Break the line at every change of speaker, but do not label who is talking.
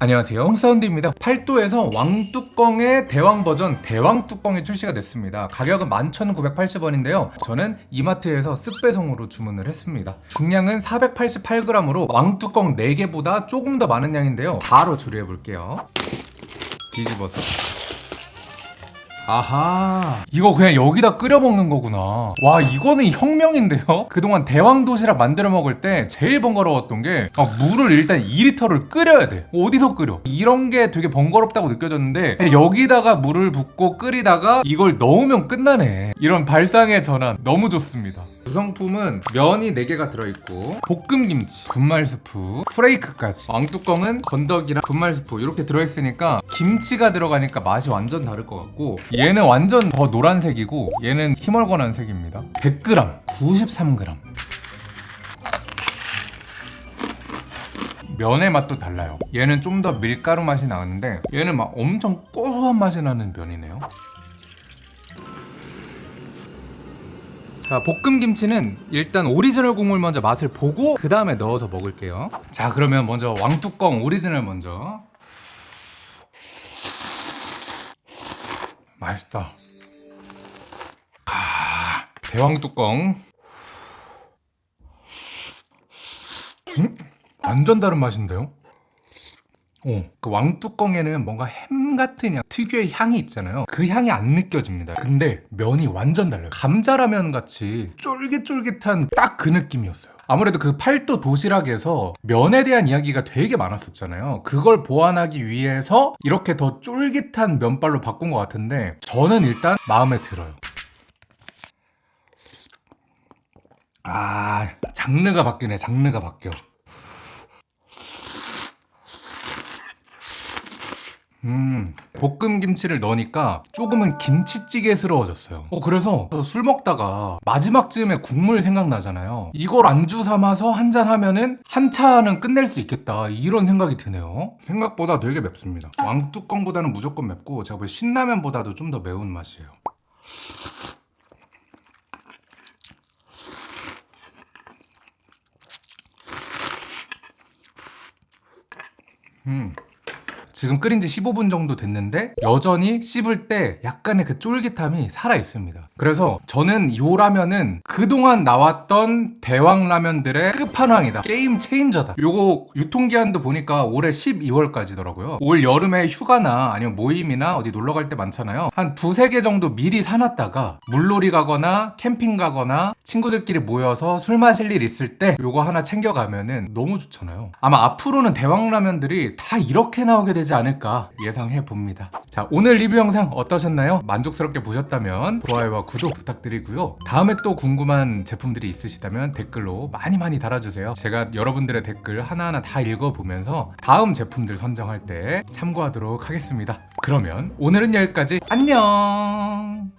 안녕하세요. 홍사운드입니다. 팔도에서 왕뚜껑의 대왕 버전 대왕 뚜껑이 출시가 됐습니다. 가격은 11,980원인데요. 저는 이마트에서 쓱배송으로 주문을 했습니다. 중량은 488g으로 왕뚜껑 4개보다 조금 더 많은 양인데요. 바로 조리해 볼게요. 뒤집어서 아하. 이거 그냥 여기다 끓여 먹는 거구나. 와 이거는 혁명인데요? 그동안 대왕 도시락 만들어 먹을 때 제일 번거로웠던 게 아, 물을 일단 2리터를 끓여야 돼. 어디서 끓여? 이런 게 되게 번거롭다고 느껴졌는데 여기다가 물을 붓고 끓이다가 이걸 넣으면 끝나네. 이런 발상의 전환 너무 좋습니다 구성품은 면이 4개가 들어있고 볶음김치, 분말 스프, 프레이크까지. 왕뚜껑은 건더기랑 분말 스프 이렇게 들어있으니까 김치가 들어가니까 맛이 완전 다를 것 같고 얘는 완전 더 노란색이고 얘는 희멀건한 색입니다. 100g, 93g 면의 맛도 달라요. 얘는 좀 더 밀가루 맛이 나는데 얘는 막 엄청 고소한 맛이 나는 면이네요 자 볶음 김치는 일단 오리지널 국물 먼저 맛을 보고 그 다음에 넣어서 먹을게요 자 그러면 먼저 왕뚜껑 오리지널 먼저 맛있다 아 대왕뚜껑 음? 완전 다른 맛인데요? 어, 그 왕뚜껑에는 뭔가 햄 같은 향, 특유의 향이 있잖아요. 그 향이 안 느껴집니다. 근데 면이 완전 달라요. 감자라면 같이 쫄깃쫄깃한 딱 그 느낌이었어요. 아무래도 그 팔도 도시락에서 면에 대한 이야기가 되게 많았었잖아요. 그걸 보완하기 위해서 이렇게 더 쫄깃한 면발로 바꾼 것 같은데 저는 일단 마음에 들어요. 아, 장르가 바뀌네, 장르가 바뀌어. 음, 볶음 김치를 넣으니까 조금은 김치찌개스러워졌어요. 어, 그래서 술 먹다가 마지막 쯤에 국물 생각나잖아요. 이걸 안주 삼아서 한 잔 하면은 한 차는 끝낼 수 있겠다. 이런 생각이 드네요. 생각보다 되게 맵습니다. 왕뚜껑보다는 무조건 맵고 제가 볼 신라면보다도 좀 더 매운 맛이에요. 음. 지금 끓인 지 15분 정도 됐는데 여전히 씹을 때 약간의 그 쫄깃함이 살아 있습니다. 그래서 저는 요 라면은 그동안 나왔던 대왕 라면들의 끝판왕이다. 게임 체인저다. 요거 유통기한도 보니까 올해 12월까지더라고요. 올 여름에 휴가나 아니면 모임이나 어디 놀러 갈 때 많잖아요. 한 두세 개 정도 미리 사놨다가 물놀이 가거나 캠핑 가거나 친구들끼리 모여서 술 마실 일 있을 때 요거 하나 챙겨가면은 너무 좋잖아요. 아마 앞으로는 대왕 라면들이 다 이렇게 나오게 되지 않을까 예상해 봅니다. 자, 오늘 리뷰 영상 어떠셨나요? 만족스럽게 보셨다면 좋아요와 구독 부탁드리고요. 다음에 또 궁금한 제품들이 있으시다면 댓글로 많이 많이 달아주세요. 제가 여러분들의 댓글 하나하나 다 읽어보면서 다음 제품들 선정할 때 참고하도록 하겠습니다. 그러면 오늘은 여기까지 안녕!